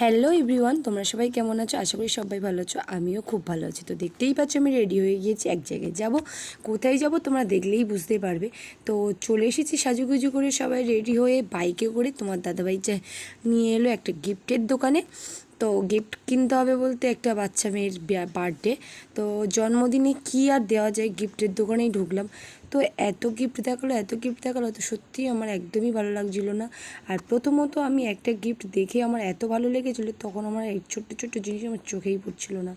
Hello everyone তোমরা সবাই কেমন আছো? আশা করি সবাই ভালো আছো। আমিও খুব ভালো আছি। তো দেখতেই পাচ্ছ আমি রেডি হয়ে গিয়েছি, এক জায়গায় যাব। কোথায় যাব তোমরা দেখলেই বুঝতে পারবে। তো চলে এসেছি সাজুগুজু করে সবাই রেডি হয়ে বাইকে করে। তোমার দাদাভাই নিয়ে এলো একটা গিফটের দোকানে। তো গিফট কিনতে হবে বলতে একটা বাচ্চা মেয়ের বার্থডে তো জন্মদিনে কী আর দেওয়া যায় গিফটের দোকানেই ঢুকলাম। তো এত গিফট দেখাল, এত গিফট দেখাল, তো সত্যিই আমার একদমই ভালো লাগছিল না। আর প্রথমত আমি একটা গিফট দেখে আমার এত ভালো লেগেছিলো, তখন আমার এই ছোট্ট ছোট্ট জিনিস আমার চোখেই পড়ছিল না।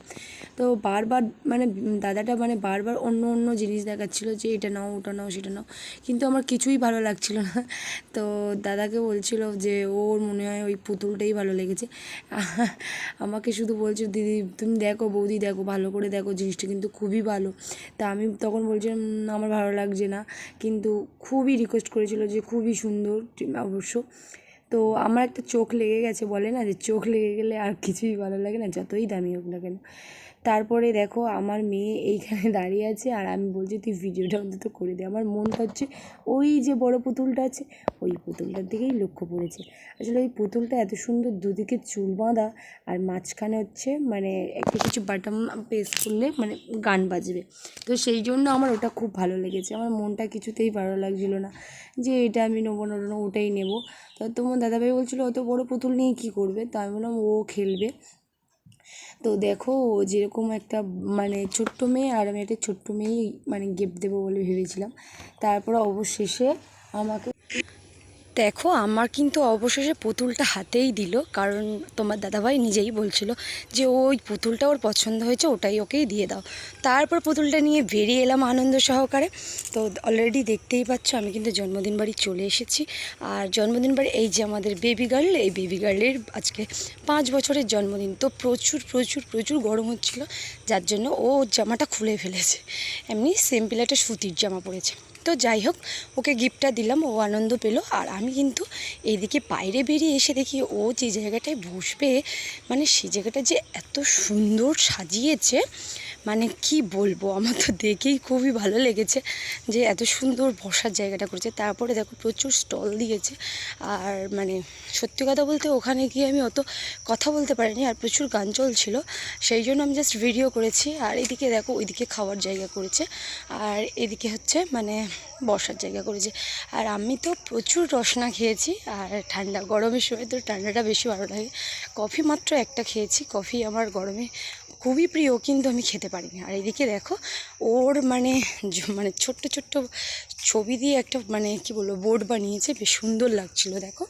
তো বারবার মানে দাদাটা মানে বারবার অন্য অন্য জিনিস দেখাচ্ছিলো যে এটা নাও, ওটা নাও, সেটা নাও, কিন্তু আমার কিছুই ভালো লাগছিল না। তো দাদাকে বলছিল যে ওর মনে হয় ওই পুতুলটাই ভালো লেগেছে। আমাকে শুধু বলছে, দিদি, তুমি দেখো, বৌদি দেখো, ভালো করে দেখো, জিনিসটা কিন্তু খুবই ভালো। তা আমি তখন বলছিলাম আমার ভালো লাগছে না, কিন্তু খুবই রিকোয়েস্ট করেছিল যে খুবই সুন্দর অবশ্য। তো আমার একটা চোখ লেগে গেছে, বলে না যে চোখ লেগে গেলে আর কিছুই ভালো লাগে না, যতই দামি হোক না কেন। তারপরে দেখো আমার মেয়ে এইখানে দাঁড়িয়ে আছে আর আমি বলছি তুই ভিডিওটা অন্তত করে দে। আমার মনটা হচ্ছে ওই যে বড় পুতুলটা আছে ওই পুতুলটার দিকেই লক্ষ্য পড়েছে। আসলে ওই পুতুলটা এত সুন্দর দুদিকে চুল বাঁধা আর মাঝখানে হচ্ছে মানে একটা কিছু বাটন প্রেস করলে মানে গান বাজবে। তো সেই জন্য আমার ওটা খুব ভালো লেগেছে। আমার মনটা কিছুতেই ভালো লাগছিল না যে এটা আমি নেব না, ওটাই নেব। তো তোমার দাদাভাই বলছিলো অত বড় পুতুল নিয়ে কী করবে? তা আমি বললাম ও খেলবে। তো দেখো ও যেরকম একটা মানে ছোট্ট মেয়ে আর আমি একটা ছোট্ট মেয়েই মানে গিফট দেবো বলে ভেবেছিলাম। তারপর অবশেষে আমাকে দেখো, আমার কিন্তু অবশেষে পুতুলটা হাতেই দিল। কারণ তোমার দাদাভাই নিজেই বলছিল যে, ওই পুতুলটা ওর পছন্দ হয়েছে, ওটাই ওকেই দিয়ে দাও। তারপর পুতুলটা নিয়ে বেরিয়ে এলাম আনন্দ সহকারে। তো অলরেডি দেখতেই পাচ্ছ, আমি কিন্তু জন্মদিন বাড়ি চলে এসেছি। আর জন্মদিন বাড়ি, এই যে আমাদের বেবি গার্ল এই বেবি গার্লের আজকে পাঁচ বছরের জন্মদিন। তো প্রচুর প্রচুর প্রচুর গরম হচ্ছিল, যার জন্য ও জামাটা খুলে ফেলেছে। এমনি সিম্পল একটা সুতির জামা পরেছে। তো যাই হোক, ওকে গিফটটা দিলাম, ও আনন্দ পেল। আর আমি কিন্তু এদিকে বাইরে বেরিয়ে এসে দেখি ও যে জায়গাটায় বসবে মানে সেই জায়গাটা যে এত সুন্দর সাজিয়েছে মানে কি বলব? আমার তো দেখেই খুবই ভালো লেগেছে যে এত সুন্দর বসার জায়গাটা করেছে। তারপরে দেখো প্রচুর স্টল দিয়েছে। আর মানে সত্যি কথা বলতে ওখানে গিয়ে আমি অত কথা বলতে পারিনি, আর প্রচুর গান চলছিল। সেই জন্য আমি জাস্ট ভিডিও করেছি। আর এদিকে দেখো ওইদিকে খাওয়ার জায়গা করেছে। আর এদিকে হচ্ছে মানে বসার জায়গা করেছে। আর আমি তো প্রচুর রসনা খেয়েছি। আর ঠান্ডা গরমের সময় তো ঠান্ডাটা বেশি ভালো লাগে। কফি মাত্র একটা খেয়েছি। কফি আমার গরমে খুবই প্রিয়, কিন্তু আমি খেতে পারিনি। আর এদিকে দেখো, ওর মানে মানে ছোট্ট ছোট্ট ছবি দিয়ে একটা মানে কি বলব, বোর্ড বানিয়েছে, বেশ সুন্দর লাগছিল, দেখো।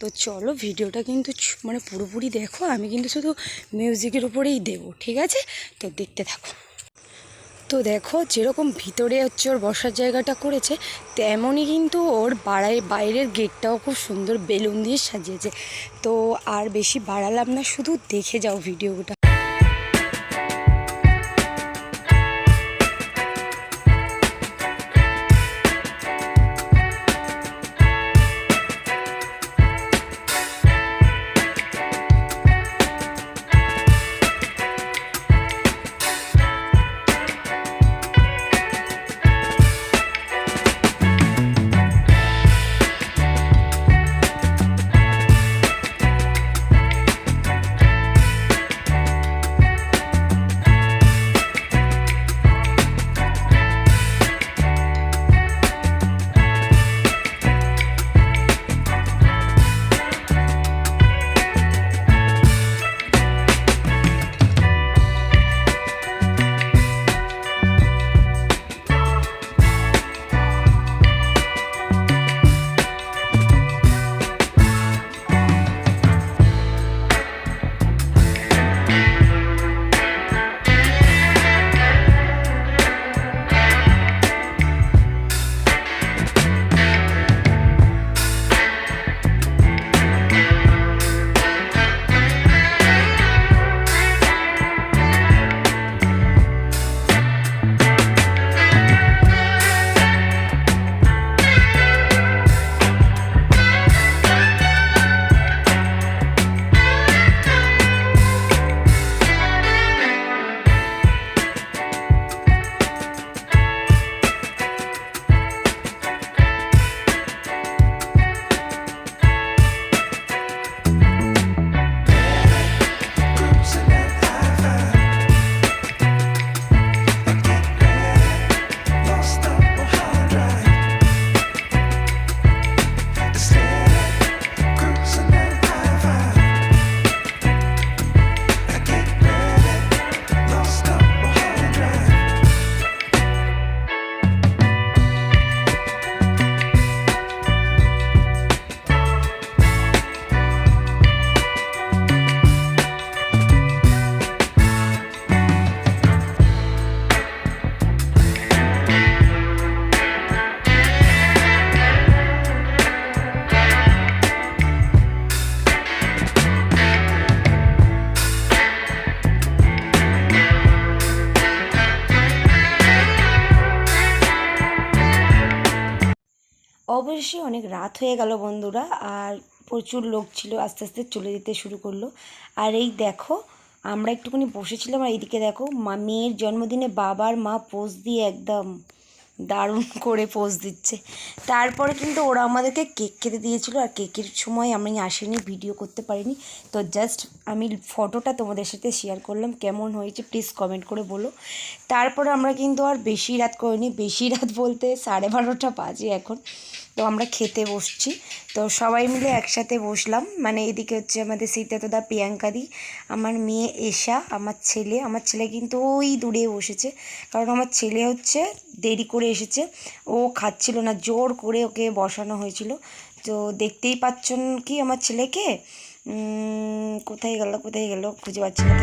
তো চলো, ভিডিওটা কিন্তু মানে পুরোপুরি দেখো, আমি কিন্তু শুধু মিউজিকের উপরেই দেবো, ঠিক আছে? তো দেখতে থাকো। তো দেখো, যেরকম ভিতরে হচ্ছে ওর বসার জায়গাটা করেছে, তেমনই কিন্তু ওর বাড়ায়, বাইরের গেটটাও খুব সুন্দর বেলুন দিয়ে সাজিয়েছে। তো আর বেশি বাড়ালাম না, শুধু দেখে যাও ভিডিওটা। অবশেষে অনেক রাত হয়ে গেল বন্ধুরা, আর প্রচুর লোক ছিল, আস্তে আস্তে চলে যেতে শুরু করল। আর এই দেখো, আমরা একটুখানি বসেছিলাম, আর এইদিকে দেখো, মা, মেয়ের জন্মদিনে বাবার মা পোজ দিয়ে একদম দারুণ করে পোজ দিচ্ছে। তারপরে কিন্তু ওরা আমাদেরকে কেক খেতে দিয়েছিল, আর কেকের সময় আমি আসিনি, ভিডিও করতে পারিনি। তো জাস্ট আমি ফটোটা তোমাদের সাথে শেয়ার করলাম, কেমন হয়েছে প্লিজ কমেন্ট করে বলো। তারপরে আমরা কিন্তু আর বেশি রাত করিনি, বেশি রাত বলতে সাড়ে বারোটা বাজে এখন। তো আমরা খেতে বসছি। তো সবাই মিলে একসাথে বসলাম। মানে এদিকে হচ্ছে আমাদের সীতাতদা প্রিয়াঙ্কাদি আমার মেয়ে এশা, আমার ছেলে। আমার ছেলে কিন্তু ওই দূরে বসেছে। কারণ আমার ছেলে হচ্ছে দেরি করে এসেছে। ও খাচ্ছিল না, জোর করে ওকে বসানো হয়েছিল। তো দেখতেই পাচ্ছেন কি আমার ছেলেকে? কোথায় গেল কোথায় গেল খুঁজে পাচ্ছি না।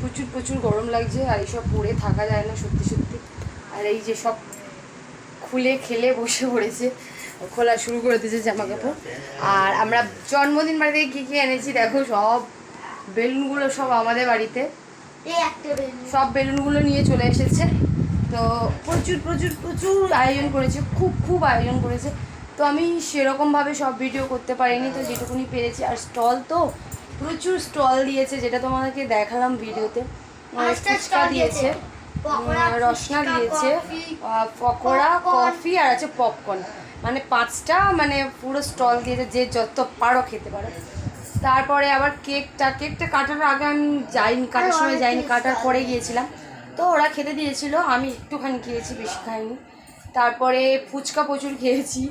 প্রচুর প্রচুর গরম লাগছে আর এইসব পরে থাকা যায় না সত্যি সত্যি। আর এই যে সব খুলে খেলে বসে পড়েছে খোলা শুরু করে দিয়েছে জামা কাপড় আর আমরা জন্মদিন বাড়ি থেকে কী কী এনেছি দেখো সব বেলুনগুলো সব আমাদের বাড়িতে। সব বেলুনগুলো নিয়ে চলে এসেছে। তো প্রচুর প্রচুর প্রচুর আয়োজন করেছে খুব খুব আয়োজন করেছে। তো আমি সেরকমভাবে সব ভিডিও করতে পারিনি তো যেটুকুনি পেরেছি। আর স্টল তো প্রচুর স্টল দিয়েছে যেটা তোমাদেরকে দেখালাম ভিডিওতে। ফুচকা দিয়েছে। রসনা দিয়েছে। পকোড়া কফি আর আছে পপকর্ন। মানে পাঁচটা মানে পুরো স্টল দিয়েছে যে যত পারো খেতে পারো। তারপরে আবার কেকটা কেকটা কাটার আগে আমি যাইনি কাটার সময় যাইনি কাটার পরে গিয়েছিলাম। তো ওরা খেতে দিয়েছিল আমি একটুখানি খেয়েছি বেশি খাইনি। তারপরে ফুচকা প্রচুর খেয়েছি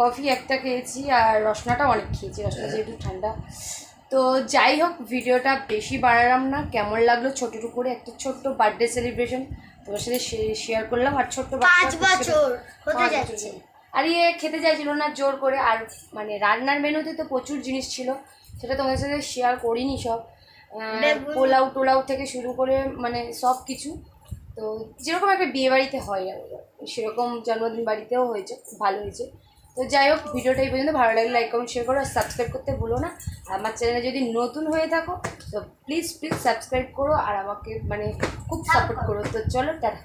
কফি একটা খেয়েছি আর রসনাটা অনেক খেয়েছি রসনা যেহেতু ঠান্ডা। তো যাই হোক ভিডিওটা বেশি বাড়ালাম না। কেমন লাগল ছোটোর উপরে একটা ছোট্ট বার্থডে সেলিব্রেশন তোমার সাথে শেয়ার করলাম আর ছোট্ট পাঁচ বছর হতে যাচ্ছে। আর ইয়ে খেতে চাইছিল না জোর করে। আর মানে রান্নার মেনুতে তো প্রচুর জিনিস ছিল। সেটা তোমাদের সাথে শেয়ার করিনি সব। পোলাও টোলাও থেকে শুরু করে মানে সব কিছু। তো যেরকম একটা বিয়ে বাড়িতে হয় আর সেরকম জন্মদিন বাড়িতেও হয়েছে খুব ভালো হয়েছে। তো যাই হোক, ভিডিওটা এই পর্যন্ত। ভালো লাগলে লাইক কমেন্ট শেয়ার করো আর সাবস্ক্রাইব করতে ভুলো না। আমার চ্যানেলে যদি নতুন হয়ে থাকো, তো প্লিজ প্লিজ সাবস্ক্রাইব করো আর আমাকে মানে খুব সাপোর্ট করো। তো চলো, টাটা।